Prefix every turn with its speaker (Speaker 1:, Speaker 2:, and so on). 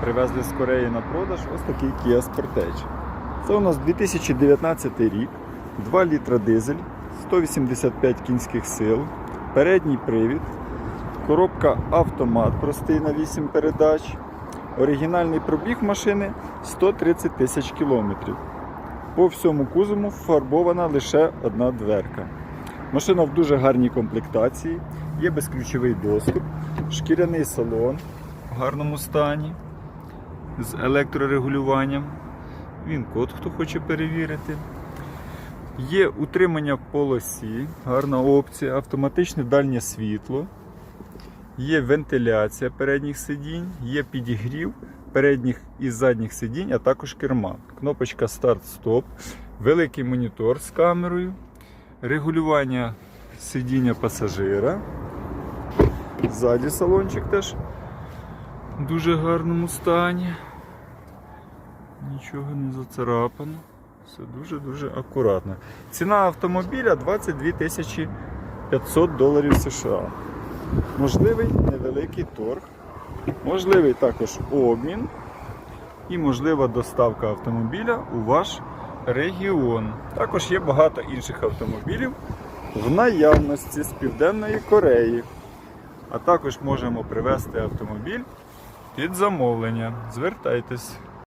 Speaker 1: Привезли з Кореї на продаж ось такий Kia Sportage. Це у нас 2019 рік, 2 літра дизель, 185 кінських сил, передній привід, коробка автомат простий на 8 передач. Оригінальний пробіг машини 130 тисяч кілометрів. По всьому кузову фарбована лише одна дверка. Машина в дуже гарній комплектації, є безключовий доступ, шкіряний салон в гарному стані з електрорегулюванням. Він код, хто хоче перевірити. Є утримання в полосі, гарна опція, автоматичне дальнє світло, є вентиляція передніх сидінь, є підігрів передніх і задніх сидінь, а також керма. Кнопочка старт-стоп, великий монітор з камерою, регулювання сидіння пасажира. Ззаді салончик теж в дуже гарному стані. Нічого не зацарапано. Все дуже-дуже акуратно. Ціна автомобіля 22 тисячі 500 доларів США. Можливий невеликий торг. Можливий також обмін і можлива доставка автомобіля у ваш регіон. Також є багато інших автомобілів в наявності з Південної Кореї. А також можемо привезти автомобіль під замовлення. Звертайтесь.